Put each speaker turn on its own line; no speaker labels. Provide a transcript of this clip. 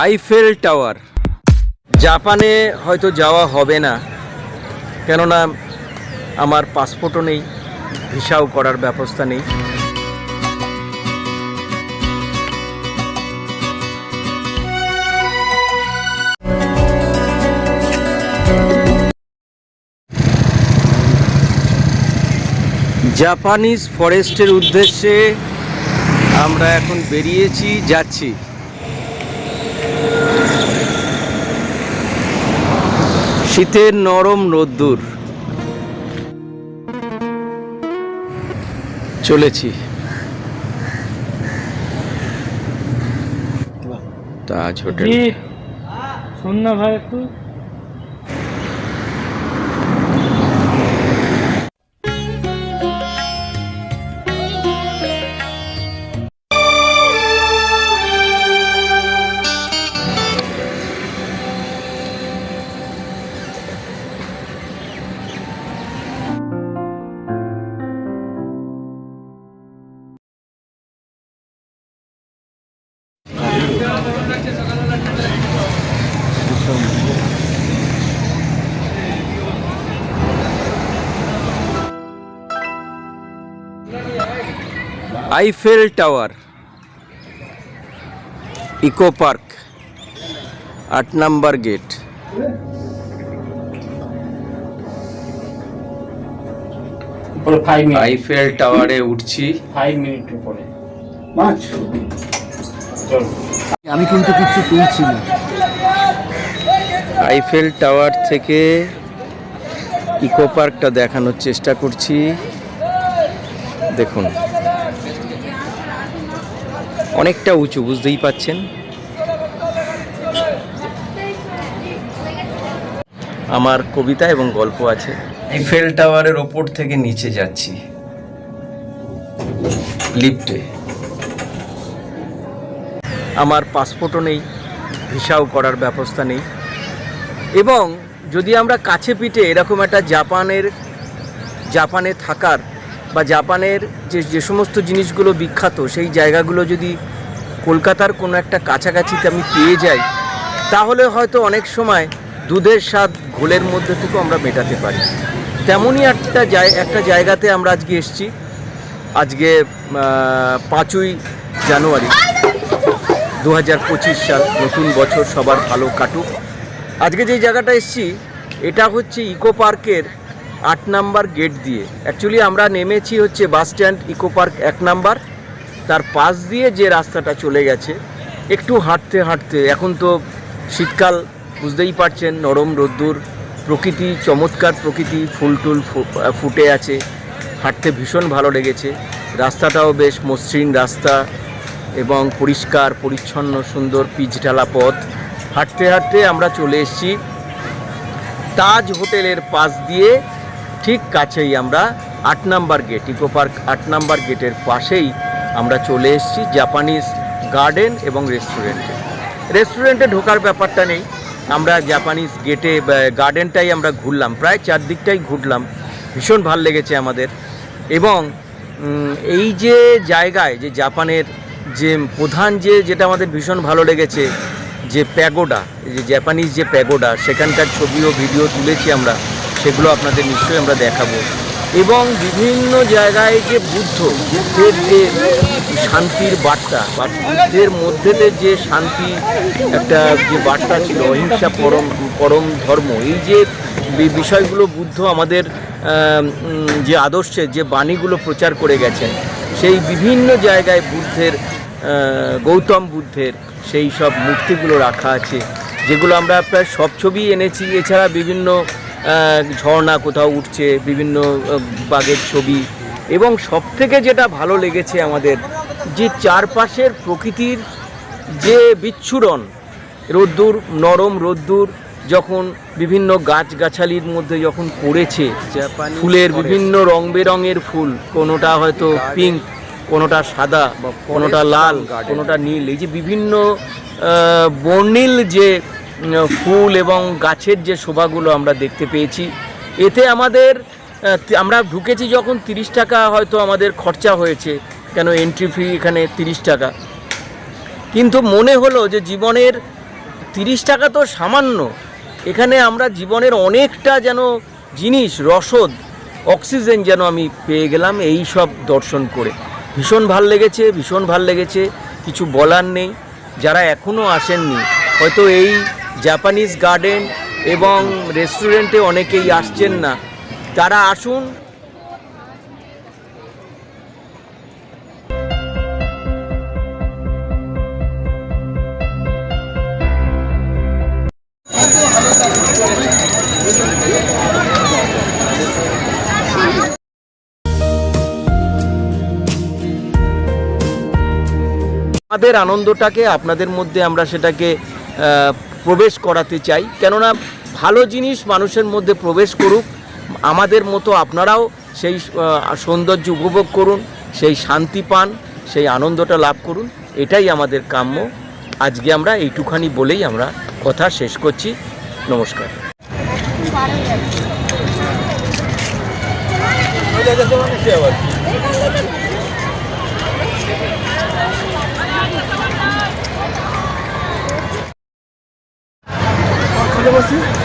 Eiffel tower. জাপানে হয়তো যাওয়া হবে না, কেননা আমার পাসপোর্টও নেই, ভিসাও করার ব্যবস্থা নেই। জাপানিজ ফরেস্টের উদ্দেশ্যে আমরা এখন বেরিয়েছি, যাচ্ছি। শীতের নরম রোদ্দুর। চলেছি। তাজ হোটেল।
শোন না ভাই একটু।
আইফেল টাওয়ার ইকো পার্ক আট নাম্বার গেট আইফেল টাওয়ারে উঠছি।
আমি কিন্তু কিছু তুলছি না।
আইফেল টাওয়ার থেকে ইকো পার্কটা দেখানোর চেষ্টা করছি। দেখুন। অনেকটা উঁচু বুঝতেই পাচ্ছেন? আমার কবিতা এবং গল্প আছে। আইফেল টাওয়ারের ওপর থেকে নিচে যাচ্ছি। লিফটে আমার পাসপোর্টও নেই ভিসাও করার ব্যবস্থা নেই। এবং যদি আমরা কাছে পিঠে এরকম একটা জাপানের জাপানে থাকার বা জাপানের যে যে সমস্ত জিনিসগুলো বিখ্যাত সেই জায়গাগুলো যদি কলকাতার কোনো একটা কাছাকাছিতে আমি পেয়ে যাই, তাহলে হয়তো অনেক সময় দুধের স্বাদ ঘোলের মধ্যে থেকেও আমরা মেটাতে পারি। তেমনই একটা জায়, একটা জায়গাতে আমরা আজকে এসেছি, আজকে পাঁচই জানুয়ারি দু হাজার পঁচিশ সাল, নতুন বছর, সবার ভালো কাটুক। আজকে যে জায়গাটা এসছি, এটা হচ্ছে ইকো পার্কের আট নাম্বার গেট দিয়ে। অ্যাকচুয়ালি আমরা নেমেছি হচ্ছে বাস স্ট্যান্ড ইকো পার্ক এক নাম্বার। তার পাশ দিয়ে যে রাস্তাটা চলে গেছে, একটু হাঁটতে হাঁটতে, এখন তো শীতকাল, বুঝতেই পারছেন, নরম রোদ্দুর, প্রকৃতি, চমৎকার প্রকৃতি, ফুল টুল ফু- ফুটে আছে, হাঁটতে ভীষণ ভালো লেগেছে, রাস্তাটাও বেশ মসৃণ রাস্তা এবং পরিষ্কার, পরিচ্ছন্ন, সুন্দর পিচ ঢালা পথ। হাঁটতে হাঁটতে আমরা চলে এসেছি তাজ হোটেলের পাশ দিয়ে, ঠিক কাছেই আমরা আট নাম্বার গেট, ইকো পার্ক আট নাম্বার গেটের পাশেই আমরা চলে এসেছি জাপানিজ গার্ডেন এবং রেস্টুরেন্টে রেস্টুরেন্টে ঢোকার ব্যাপারটা নেই। আমরা জাপানিজ গেটে গার্ডেনটাই আমরা ঘুরলাম। প্রায় চারদিকটাই ঘুরলাম। ভীষণ ভালো লেগেছে আমাদের। এবং এই যে জায়গায়, যে জাপানের যে প্রধান যে, যেটা আমাদের ভীষণ ভালো লেগেছে, যে প্যাগোডা যে জাপানিজ যে প্যাগোডা, সেখানকার ছবি ও ভিডিও তুলেছি আমরা। সেগুলো আপনাদের নিশ্চয়ই আমরা দেখাবো। এবং বিভিন্ন জায়গায় যে বুদ্ধ, বুদ্ধের যে শান্তির বার্তা, বা বুদ্ধের মধ্যেতে যে শান্তি একটা যে বার্তা ছিল, অহিংসা পরম পরম ধর্ম, এই যে বিষয়গুলো বুদ্ধ আমাদের যে আদর্শের যে বাণীগুলো প্রচার করে গেছেন, সেই বিভিন্ন জায়গায় বুদ্ধের গৌতম বুদ্ধের সেই সব মূর্তিগুলো রাখা আছে, যেগুলো আমরা প্রায় সব ছবি এনেছি। এছাড়া বিভিন্ন ঝর্ণা কোথাও উঠছে বিভিন্ন বাঘের ছবি। এবং সব থেকে যেটা ভালো লেগেছে আমাদের যে চারপাশের প্রকৃতির যে বিচ্ছুরণ রোদ্দুর নরম রোদ্দুর যখন বিভিন্ন গাছগাছালির মধ্যে যখন পড়েছে ফুলের বিভিন্ন রং বেরঙের ফুল কোনোটা হয়তো পিঙ্ক কোনোটা সাদা কোনোটা লাল কোনোটা নীল। এই যে বিভিন্ন বর্ণিল যে ফুল এবং গাছের যে শোভাগুলো আমরা দেখতে পেয়েছি। এতে আমাদের আমরা ঢুকেছি যখন তিরিশ টাকা হয়তো আমাদের খরচা হয়েছে, কেন এন্ট্রি ফি এখানে তিরিশ টাকা। কিন্তু মনে হলো যে জীবনের তিরিশ টাকা তো সামান্য। এখানে আমরা জীবনের অনেকটা যেন জিনিস, রসদ, অক্সিজেন যেন আমি পেয়ে গেলাম এই সব দর্শন করে। ভীষণ ভালো লেগেছে, ভীষণ ভালো লেগেছে, কিছু বলার নেই। যারা এখনও আসেননি, হয়তো এই জাপানিজ গার্ডেন এবং রেস্টুরেন্টে অনেকেই আসছেন না। তারা আসুন। আমাদের আনন্দটাকে আপনাদের মধ্যে আমরা সেটাকে প্রবেশ করাতে চাই। কেননা ভালো জিনিস মানুষের মধ্যে প্রবেশ করুক, আমাদের মতো আপনারাও সেই সৌন্দর্য উপভোগ করুন, সেই শান্তি পান, সেই আনন্দটা লাভ করুন, এটাই আমাদের কাম্য। আজকে আমরা এইটুখানি বলেই আমরা কথা শেষ করছি। নমস্কার।
Cadê você?